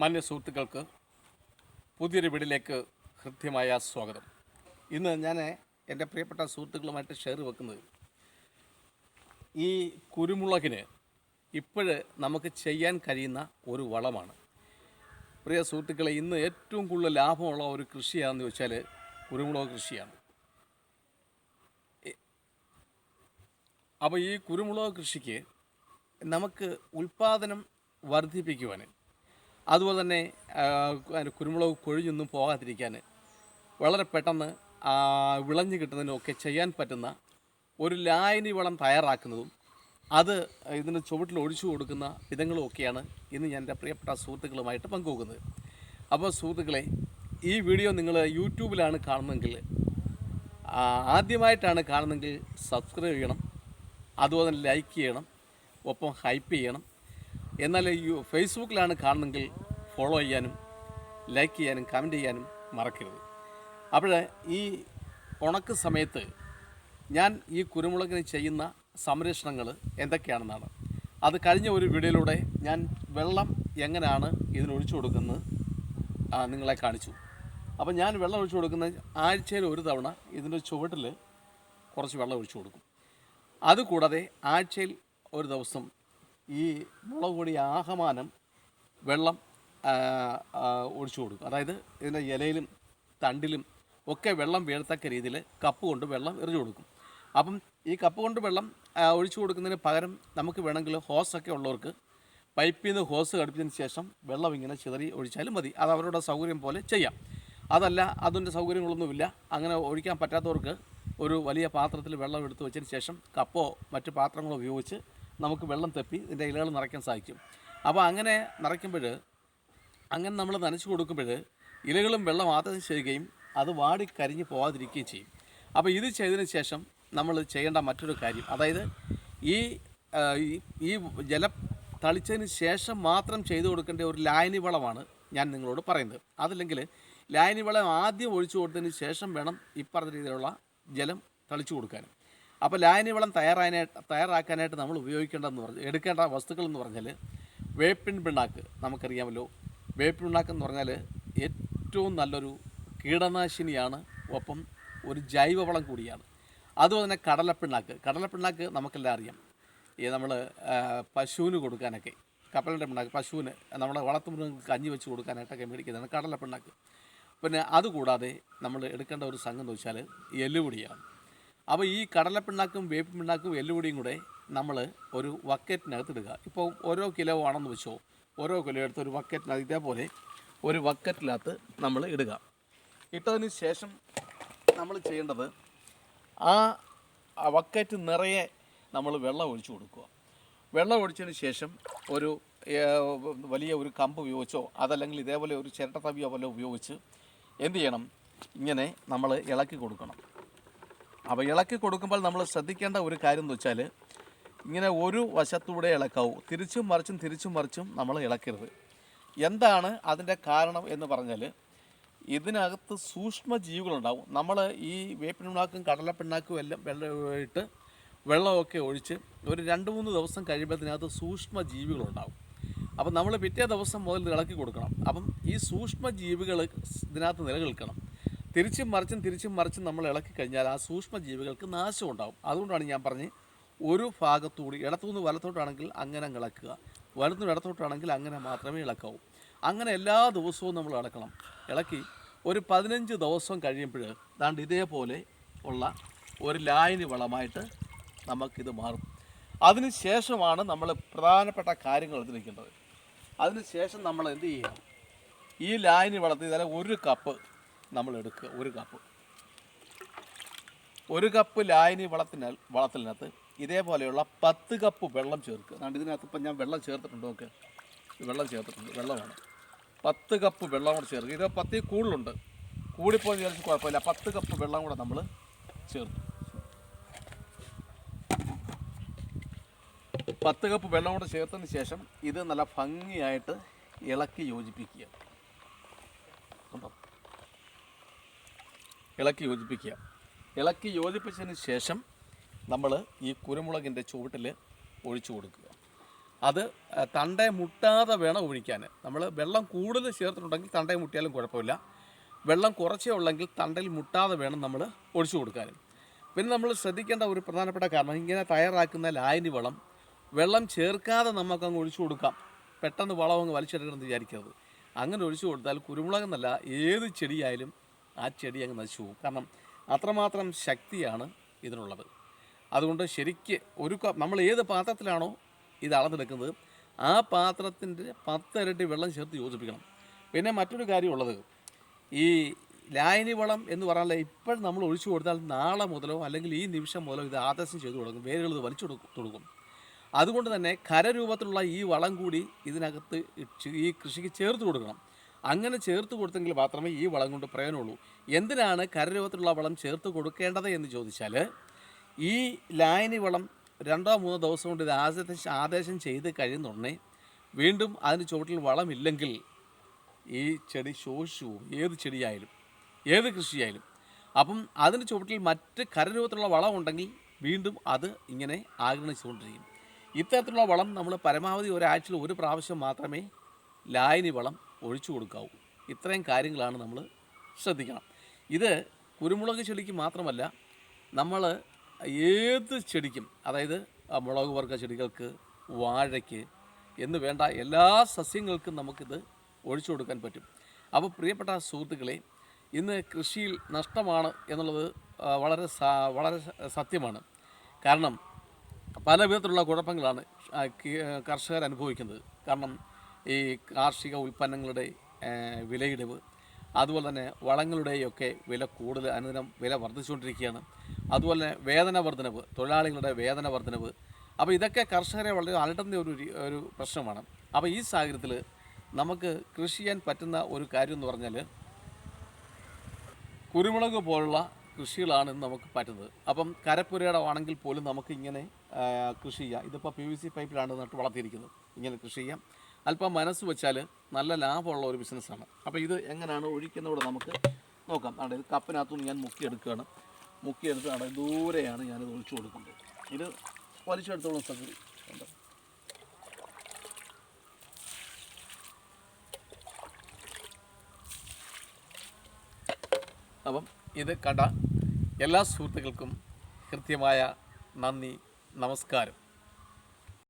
മാന്യ സുഹൃത്തുക്കൾക്ക് പുതിയൊരു വീടിലേക്ക് ഹൃദ്യമായ സ്വാഗതം. ഇന്ന് ഞാൻ എന്റെ പ്രിയപ്പെട്ട സുഹൃത്തുക്കളുമായിട്ട് ഷെയർ വെക്കുന്നത് ഈ കുരുമുളകിന് ഇപ്പോഴ് നമുക്ക് ചെയ്യാൻ കഴിയുന്ന ഒരു വളമാണ്. പ്രിയ സുഹൃത്തുക്കളെ ഇന്ന് ഏറ്റവും കൂടുതൽ ലാഭമുള്ള ഒരു കൃഷിയാണെന്ന് വെച്ചാൽ കുരുമുളക് കൃഷിയാണ്. അപ്പോൾ ഈ കുരുമുളക് കൃഷിക്ക് നമുക്ക് ഉൽപ്പാദനം വർദ്ധിപ്പിക്കുവാൻ അതുപോലെ തന്നെ കുരുമുളക് കൊഴിഞ്ഞൊന്നും പോകാതിരിക്കാൻ വളരെ പെട്ടെന്ന് വിളഞ്ഞു കിട്ടുന്നതിനൊക്കെ ചെയ്യാൻ പറ്റുന്ന ഒരു ലായനി വളം തയ്യാറാക്കുന്നതും അത് ഇതിന് ചുവട്ടിൽ ഒഴിച്ചു കൊടുക്കുന്ന വിധങ്ങളും ഒക്കെയാണ് ഇന്ന് ഞാൻ എന്റെ പ്രിയപ്പെട്ട സുഹൃത്തുക്കളുമായിട്ട് പങ്കുവെക്കുന്നത്. അപ്പോൾ സുഹൃത്തുക്കളെ ഈ വീഡിയോ നിങ്ങൾ യൂട്യൂബിലാണ് കാണുന്നതെങ്കിൽ ആദ്യമായിട്ടാണ് കാണുന്നതെങ്കിൽ സബ്സ്ക്രൈബ് ചെയ്യണം അതുപോലെ തന്നെ ലൈക്ക് ചെയ്യണം ഒപ്പം ഹൈപ്പ് ചെയ്യണം എന്നാൽ ഈ ഫേസ്ബുക്കിലാണ് കാണുന്നതെങ്കിൽ ഫോളോ ചെയ്യാനും ലൈക്ക് ചെയ്യാനും കമന്റ് ചെയ്യാനും മറക്കരുത്. അപ്പോൾ ഈ ഉണക്ക് സമയത്ത് ഞാൻ ഈ കുരുമുളകിന് ചെയ്യുന്ന സംരക്ഷണങ്ങൾ എന്തൊക്കെയാണെന്നാണ്. അത് കഴിഞ്ഞ ഒരു വീഡിയോയിലൂടെ ഞാൻ വെള്ളം എങ്ങനെയാണ് ഇതിനൊഴിച്ചു കൊടുക്കുന്നത് നിങ്ങളെ കാണിച്ചു. അപ്പോൾ ഞാൻ വെള്ളം ഒഴിച്ചു കൊടുക്കുന്ന ആഴ്ചയിൽ ഒരു തവണ ഇതിന്റെ ചുവട്ടിൽ കുറച്ച് വെള്ളം ഒഴിച്ചു കൊടുക്കും. അതുകൂടാതെ ആഴ്ചയിൽ ഒരു ദിവസം ഈ മുളക് പൊടി ആഹമാനം വെള്ളം ഒഴിച്ചു കൊടുക്കും. അതായത് ഇതിന്റെ ഇലയിലും തണ്ടിലും ഒക്കെ വെള്ളം വീഴത്തക്ക രീതിയിൽ കപ്പ് കൊണ്ട് വെള്ളം എറിഞ്ഞു കൊടുക്കും. അപ്പം ഈ കപ്പ് കൊണ്ട് വെള്ളം ഒഴിച്ചു കൊടുക്കുന്നതിന് പകരം നമുക്ക് വേണമെങ്കിൽ ഹോസൊക്കെ ഉള്ളവർക്ക് പൈപ്പിൽ നിന്ന് ഹോസ് ഘടിപ്പിച്ചതിന് ശേഷം വെള്ളം ഇങ്ങനെ ചിതറി ഒഴിച്ചാലും മതി. അത് അവരുടെ സൗകര്യം പോലെ ചെയ്യാം. അതല്ല അതിന്റെ സൗകര്യങ്ങളൊന്നുമില്ല. അങ്ങനെ ഒഴിക്കാൻ പറ്റാത്തവർക്ക് ഒരു വലിയ പാത്രത്തിൽ വെള്ളം എടുത്തു വെച്ചതിന് ശേഷം കപ്പോ മറ്റു പാത്രങ്ങളോ ഉപയോഗിച്ച് നമുക്ക് വെള്ളം തെപ്പി ഇതിന്റെ ഇലകൾ നിറയ്ക്കാൻ സാധിക്കും. അപ്പോൾ അങ്ങനെ നിറയ്ക്കുമ്പോൾ അങ്ങനെ നമ്മൾ നനച്ചു കൊടുക്കുമ്പോൾ ഇലകളും വെള്ളം ആദ്യം ചെയ്യുകയും അത് വാടി കരിഞ്ഞ് പോകാതിരിക്കുകയും ചെയ്യും. അപ്പോൾ ഇത് ചെയ്തതിന് ശേഷം നമ്മൾ ചെയ്യേണ്ട മറ്റൊരു കാര്യം അതായത് ഈ ഈ- ജലം തളിച്ചതിന് ശേഷം മാത്രം ചെയ്തു കൊടുക്കേണ്ട ഒരു ലായനി വളമാണ് ഞാൻ നിങ്ങളോട് പറയുന്നത്. അതല്ലെങ്കിൽ ലായനി വളം ആദ്യം ഒഴിച്ചു കൊടുത്തതിന് ശേഷം വേണം ഇപ്പറഞ്ഞ പറഞ്ഞ രീതിയിലുള്ള ജലം തളിച്ചു കൊടുക്കാനും അപ്പോൾ ലായനി വളം തയ്യാറാനായിട്ട് തയ്യാറാക്കാനായിട്ട് നമ്മൾ ഉപയോഗിക്കേണ്ടതെന്ന് പറഞ്ഞാൽ എടുക്കേണ്ട വസ്തുക്കൾ എന്ന് പറഞ്ഞാൽ വേപ്പിൻ പിണ്ണാക്ക് നമുക്കറിയാമല്ലോ. വേപ്പിൻ പിണ്ണാക്ക് എന്ന് പറഞ്ഞാൽ ഏറ്റവും നല്ലൊരു കീടനാശിനിയാണ്. ഒപ്പം ഒരു ജൈവവളം കൂടിയാണ്. അതുപോലെ തന്നെ കടലപ്പിണ്ണാക്ക്. കടലപ്പിണ്ണാക്ക് നമുക്കെല്ലാം അറിയാം. ഈ നമ്മൾ പശുവിന് കൊടുക്കാനൊക്കെ. കപ്പലിന്റെ പിണ്ണാക്ക് പശുവിന് നമ്മുടെ വളർത്തുമൃഗങ്ങൾക്ക് കഞ്ഞി വെച്ച് കൊടുക്കാനായിട്ടൊക്കെ മേടിക്കുന്നതാണ് കടലപ്പിണ്ണാക്ക്. പിന്നെ അതുകൂടാതെ നമ്മൾ എടുക്കേണ്ട ഒരു സംഘം എന്ന് വെച്ചാൽ എല്ലുപൊടിയാണ്. അപ്പോൾ ഈ കടലപ്പിണ്ണാക്കും വേപ്പ് പിണ്ണാക്കും എല്ലുപൊടിയും കൂടെ നമ്മൾ ഒരു വക്കറ്റിനകത്ത് ഇടുക. ഇപ്പോൾ ഓരോ കിലോ ആണെന്ന് വെച്ചോ ഓരോ കിലോ എടുത്ത് ഒരു വക്കറ്റിനകത്ത് ഇതേപോലെ ഒരു വക്കറ്റിനകത്ത് നമ്മൾ ഇടുക. ഇട്ടതിന് ശേഷം നമ്മൾ ചെയ്യേണ്ടത് ആ വക്കറ്റ് നിറയെ നമ്മൾ വെള്ളം ഒഴിച്ചു കൊടുക്കുക. വെള്ളം ഒഴിച്ചതിന് ശേഷം ഒരു വലിയ ഒരു കമ്പ് ഉപയോഗിച്ചോ അതല്ലെങ്കിൽ ഇതേപോലെ ഒരു ചിരട്ട തവിയോ പോലെ ഉപയോഗിച്ച് എന്ത് ചെയ്യണം? ഇങ്ങനെ നമ്മൾ ഇളക്കി കൊടുക്കണം. അപ്പോൾ ഇളക്കി കൊടുക്കുമ്പോൾ നമ്മൾ ശ്രദ്ധിക്കേണ്ട ഒരു കാര്യം എന്ന് വെച്ചാൽ ഇങ്ങനെ ഒരു വശത്തൂടെ ഇളക്കാവൂ. തിരിച്ചും മറിച്ചും തിരിച്ചും മറിച്ചും നമ്മൾ ഇളക്കരുത്. എന്താണ് അതിന്റെ കാരണം എന്ന് പറഞ്ഞാൽ ഇതിനകത്ത് സൂക്ഷ്മ ജീവികളുണ്ടാവും. നമ്മൾ ഈ വേപ്പിണ്ണാക്കും കടലപ്പിണ്ണാക്കും എല്ലാം വെള്ളം ഇട്ട് വെള്ളമൊക്കെ ഒഴിച്ച് ഒരു രണ്ട് മൂന്ന് ദിവസം കഴിയുമ്പോൾ ഇതിനകത്ത് സൂക്ഷ്മ ജീവികളുണ്ടാവും. അപ്പം നമ്മൾ പിറ്റേ ദിവസം മുതൽ ഇളക്കി കൊടുക്കണം. അപ്പം ഈ സൂക്ഷ്മ ജീവികൾ ഇതിനകത്ത് നിലനിൽക്കണം. തിരിച്ചും മറിച്ചും തിരിച്ചും മറിച്ചും നമ്മൾ ഇളക്കി കഴിഞ്ഞാൽ ആ സൂക്ഷ്മ ജീവികൾക്ക് നാശം ഉണ്ടാകും അതുകൊണ്ടാണ് ഞാൻ പറഞ്ഞ് ഒരു ഭാഗത്തുകൂടി ഇടത്തുനിന്ന് വലത്തോട്ടാണെങ്കിൽ അങ്ങനെ അങ്ങ് ഇളക്കുക. വലത്തുനിന്ന് ഇടത്തോട്ടാണെങ്കിൽ അങ്ങനെ മാത്രമേ ഇളക്കാവൂ. അങ്ങനെ എല്ലാ ദിവസവും നമ്മൾ ഇളക്കണം. ഇളക്കി ഒരു പതിനഞ്ച് ദിവസം കഴിയുമ്പോൾ ദാണ്ട് ഇതേപോലെ ഉള്ള ഒരു ലായനി വളമായിട്ട് നമുക്കിത് മാറും. അതിന് ശേഷമാണ് നമ്മൾ പ്രധാനപ്പെട്ട കാര്യങ്ങൾ എടുത്തിരിക്കേണ്ടത്. അതിന് ശേഷം നമ്മൾ എന്ത് ചെയ്യുക? ഈ ലായനി വളർത്തി ഇതായാലും ഒരു കപ്പ് നമ്മൾ എടുക്കുക ഒരു കപ്പ് ഒരു കപ്പ് ലായനി വളത്തിന വളത്തിനകത്ത് ഇതേപോലെയുള്ള പത്ത് കപ്പ് വെള്ളം ചേർക്കുക. അതുകൊണ്ട് ഇതിനകത്ത് ഇപ്പം ഞാൻ വെള്ളം ചേർത്തിട്ടുണ്ട് നോക്ക്. വെള്ളം ചേർത്തിട്ടുണ്ട് വെള്ളമാണ്. പത്ത് കപ്പ് വെള്ളം കൂടെ ചേർക്കുക. ഇത് പത്തിൽ കൂടുതലുണ്ട്. കൂടിപ്പോയി ചേർത്ത് കുഴപ്പമില്ല. പത്ത് കപ്പ് വെള്ളം കൂടെ നമ്മൾ ചേർത്തു. പത്ത് കപ്പ് വെള്ളം കൂടെ ചേർത്തതിന് ശേഷം ഇത് നല്ല ഭംഗിയായിട്ട് ഇളക്കി യോജിപ്പിക്കുക കണ്ടോ ഇളക്കി യോജിപ്പിക്കുക. ഇളക്കി യോജിപ്പിച്ചതിന് ശേഷം നമ്മൾ ഈ കുരുമുളകിന്റെ ചുവട്ടിൽ ഒഴിച്ചു കൊടുക്കുക. അത് തണ്ട മുട്ടാതെ വേണം ഒഴിക്കാൻ നമ്മൾ വെള്ളം കൂടുതൽ ചേർത്തിട്ടുണ്ടെങ്കിൽ തണ്ടേ മുട്ടിയാലും കുഴപ്പമില്ല. വെള്ളം കുറച്ചേ ഉള്ളെങ്കിൽ തണ്ടയിൽ മുട്ടാതെ വേണം നമ്മൾ ഒഴിച്ചു കൊടുക്കാൻ പിന്നെ നമ്മൾ ശ്രദ്ധിക്കേണ്ട ഒരു പ്രധാനപ്പെട്ട കാരണം ഇങ്ങനെ തയ്യാറാക്കുന്ന ലായനി വളം വെള്ളം ചേർക്കാതെ നമുക്ക് അങ്ങ് ഒഴിച്ചു കൊടുക്കാം. പെട്ടെന്ന് വളം അങ്ങ് വലിച്ചെടുക്കണം എന്ന് വിചാരിക്കരുത്. അങ്ങനെ ഒഴിച്ചു കൊടുത്താൽ കുരുമുളക് എന്നല്ല ഏത് ചെടിയായാലും ആ ചെടി അങ്ങ് നശിച്ചു പോകും. കാരണം അത്രമാത്രം ശക്തിയാണ് ഇതിനുള്ളത്. അതുകൊണ്ട് ശരിക്ക് ഒരു നമ്മൾ ഏത് പാത്രത്തിലാണോ ഇത് അളന്നെടുക്കുന്നത് ആ പാത്രത്തിന്റെ പത്തിരട്ടി വെള്ളം ചേർത്ത് യോജിപ്പിക്കണം. പിന്നെ മറ്റൊരു കാര്യമുള്ളത് ഈ ലായനി വളം എന്ന് പറഞ്ഞാൽ ഇപ്പോഴും നമ്മൾ ഒഴിച്ചു കൊടുത്താൽ നാളെ മുതലോ അല്ലെങ്കിൽ ഈ നിമിഷം മുതലോ ഇത് ആദർശം ചെയ്തു കൊടുക്കും വേരുകൾ ഇത് വലിച്ചു കൊടുക്കും അതുകൊണ്ട് തന്നെ ഖരരൂപത്തിലുള്ള ഈ വളം കൂടി ഇതിനകത്ത് ഈ കൃഷിക്ക് ചേർത്ത് കൊടുക്കണം. അങ്ങനെ ചേർത്ത് കൊടുത്തെങ്കിൽ മാത്രമേ ഈ വളം കൊണ്ട് പ്രയോജനമുള്ളൂ. എന്തിനാണ് കരരൂപത്തിലുള്ള വളം ചേർത്ത് കൊടുക്കേണ്ടത് എന്ന് ചോദിച്ചാൽ ഈ ലായനി വളം രണ്ടോ മൂന്നോ ദിവസം കൊണ്ട് ഇത് ആദേശം ആദേശം ചെയ്ത് കഴിയുന്നുടനെ വീണ്ടും അതിന് ചുവട്ടിൽ വളമില്ലെങ്കിൽ ഈ ചെടി ശോഷിച്ചു പോകും. ഏത് ചെടിയായാലും ഏത് കൃഷിയായാലും. അപ്പം അതിന് ചുവട്ടിൽ മറ്റ് കരരൂപത്തിലുള്ള വളം ഉണ്ടെങ്കിൽ വീണ്ടും അത് ഇങ്ങനെ ആഗ്രഹിച്ചുകൊണ്ടിരിക്കും ഇത്തരത്തിലുള്ള വളം നമ്മൾ പരമാവധി ഒരാഴ്ചയിൽ ഒരു പ്രാവശ്യം മാത്രമേ ലായനി വളം ഒഴിച്ചു കൊടുക്കാവൂ. ഇത്രയും കാര്യങ്ങളാണ് നമ്മൾ ശ്രദ്ധിക്കണം. ഇത് കുരുമുളക് ചെടിക്ക് മാത്രമല്ല നമ്മൾ ഏത് ചെടിക്കും അതായത് മുളക് വർഗ ചെടികൾക്ക് വാഴയ്ക്ക് എന്ന് വേണ്ട എല്ലാ സസ്യങ്ങൾക്കും നമുക്കിത് ഒഴിച്ചു കൊടുക്കാൻ പറ്റും. അപ്പോൾ പ്രിയപ്പെട്ട സുഹൃത്തുക്കളെ ഇന്ന് കൃഷിയിൽ നഷ്ടമാണ് എന്നുള്ളത് വളരെ വളരെ സത്യമാണ്. കാരണം പല വിധത്തിലുള്ള കുഴപ്പങ്ങളാണ് കർഷകർ അനുഭവിക്കുന്നത് കാരണം ഈ കാർഷിക ഉൽപ്പന്നങ്ങളുടെ വിലയിടിവ് അതുപോലെ തന്നെ വളങ്ങളുടെയൊക്കെ വില കൂടുതൽ അനുദിനം വില വർദ്ധിച്ചുകൊണ്ടിരിക്കുകയാണ്. അതുപോലെ തന്നെ വേതന വർധനവ് തൊഴിലാളികളുടെ വേതന വർധനവ് അപ്പോൾ ഇതൊക്കെ കർഷകരെ വളരെ അലട്ടുന്ന ഒരു ഒരു പ്രശ്നമാണ്. അപ്പോൾ ഈ സാഹചര്യത്തിൽ നമുക്ക് കൃഷി ചെയ്യാൻ പറ്റുന്ന ഒരു കാര്യം എന്ന് പറഞ്ഞാൽ കുരുമുളക് പോലുള്ള കൃഷികളാണ് ഇന്ന് നമുക്ക് പറ്റുന്നത്. അപ്പം കരപ്പുരയിടമാണെങ്കിൽ പോലും നമുക്ക് ഇങ്ങനെ കൃഷി ചെയ്യാം. ഇതിപ്പോൾ പി വി സി പൈപ്പിലാണ് നട്ട് വളർത്തിയിരിക്കുന്നത്. ഇങ്ങനെ കൃഷി ചെയ്യാം. അല്പം മനസ്സ് വെച്ചാൽ നല്ല ലാഭമുള്ള ഒരു ബിസിനസ്സാണ്. അപ്പോൾ ഇത് എങ്ങനെയാണ് ഒഴിക്കുന്നവിടെ നമുക്ക് നോക്കാം. ഇത് കപ്പിനകത്തുനിന്ന് ഞാൻ മുക്കിയെടുക്കുകയാണ്. മുക്കിയെടുത്ത് അവിടെ ദൂരെയാണ് ഞാനിത് ഒഴിച്ചു കൊടുക്കുന്നത്. ഇത് വലിച്ചെടുത്തോളം സ്ഥലത്ത് ഉണ്ട് അപ്പം ഇത് കണ്ട എല്ലാ സുഹൃത്തുക്കൾക്കും കൃത്യമായ നന്ദി നമസ്കാരം.